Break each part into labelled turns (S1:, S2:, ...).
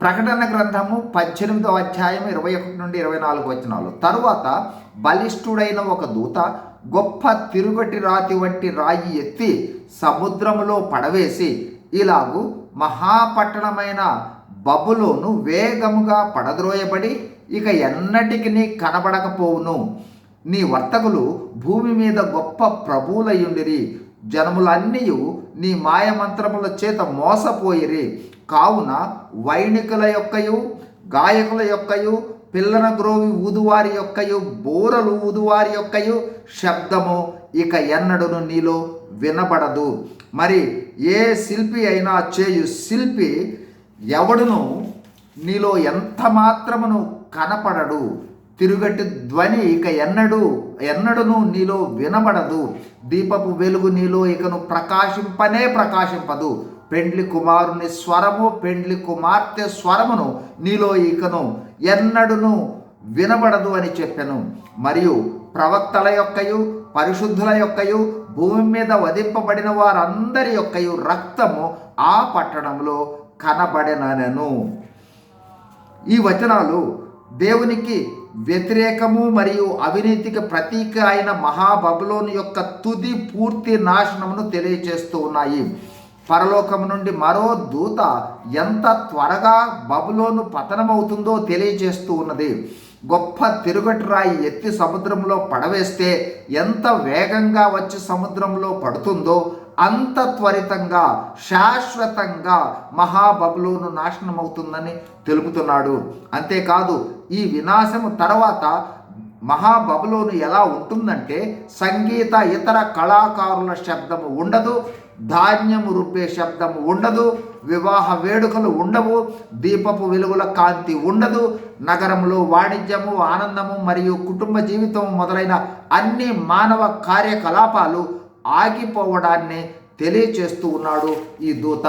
S1: ప్రకటన గ్రంథము పద్దెనిమిదవ అధ్యాయం ఇరవై ఒకటి నుండి ఇరవై నాలుగు వచనాలు. తరువాత బలిష్ఠుడైన ఒక దూత గొప్ప తిరుగటి రాతి వంటి రాయి ఎత్తి సముద్రములో పడవేసి ఇలాగు మహాపట్టణమైన బబులోను వేగముగా పడద్రోయబడి ఇక ఎన్నటికి కనబడకపోవును. నీ వర్తకులు భూమి మీద గొప్ప ప్రభువులయ్యుండిరి. జనములన్నీ నీ మాయమంత్రముల చేత మోసపోయిరి. కావున వైణికుల యొక్కయు గాయకుల యొక్కయు పిల్లన గ్రోవి ఊదువారి యొక్కయు బోరలు ఊదువారి యొక్కయు శబ్దము ఇక ఎన్నడును నీలో వినబడదు. మరి ఏ శిల్పి అయినా చేయు శిల్పి ఎవడును నీలో ఎంత మాత్రమును కనపడడు. తిరుగటి ధ్వని ఇక ఎన్నడు ఎన్నడును నీలో వినబడదు. దీపపు వెలుగు నీలో ఇకను ప్రకాశింపనే ప్రకాశింపదు. పెండ్లి కుమారుని స్వరము పెండ్లి కుమార్తె స్వరమును నీలో ఇకను ఎన్నడును వినబడదు అని చెప్పాను. మరియు ప్రవక్తల యొక్కయు పరిశుద్ధుల యొక్కయు భూమి మీద వధింపబడిన వారందరి యొక్కయు రక్తము ఆ పట్టణంలో కనబడినను ఈ వచనాలు దేవునికి వ్యతిరేకము మరియు అవినీతికి ప్రతీక అయిన మహాబబులోని యొక్క తుది పూర్తి నాశనమును తెలియచేస్తూ ఉన్నాయి. పరలోకం నుండి మరో దూత ఎంత త్వరగా బబులోను పతనమవుతుందో తెలియజేస్తూ ఉన్నది. గొప్ప తిరుగటి రాయి ఎత్తి సముద్రంలో పడవేస్తే ఎంత వేగంగా వచ్చి సముద్రంలో పడుతుందో అంత త్వరితంగా శాశ్వతంగా మహాబబులోను నాశనమవుతుందని తెలుపుతున్నాడు. అంతేకాదు ఈ వినాశము తర్వాత మహాబబులోను ఎలా ఉంటుందంటే సంగీత ఇతర కళాకారుల శబ్దము ఉండదు ధాన్యము రుబ్బే శబ్దము ఉండదు వివాహ వేడుకలు ఉండవు దీపపు వెలుగుల కాంతి ఉండదు నగరంలో వాణిజ్యము ఆనందము మరియు కుటుంబ జీవితం మొదలైన అన్ని మానవ కార్యకలాపాలు ఆగిపోవడాన్ని తెలియచేస్తూ ఉన్నాడు ఈ దూత.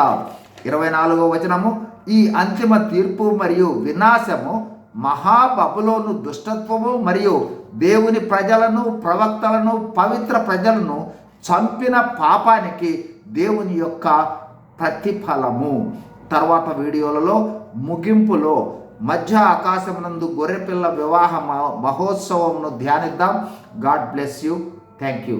S1: ఇరవై నాలుగో వచనము ఈ అంతిమ తీర్పు మరియు వినాశము మహాబబులోను దుష్టత్వము మరియు దేవుని ప్రజలను ప్రవక్తలను పవిత్ర ప్రజలను చంపిన పాపానికి దేవుని యొక్క ప్రతిఫలము. తర్వాత వీడియోలలో ముగింపులో మధ్య ఆకాశమునందు గొర్రెపిల్ల వివాహ మహోత్సవంను ధ్యానిద్దాం. God bless you. Thank you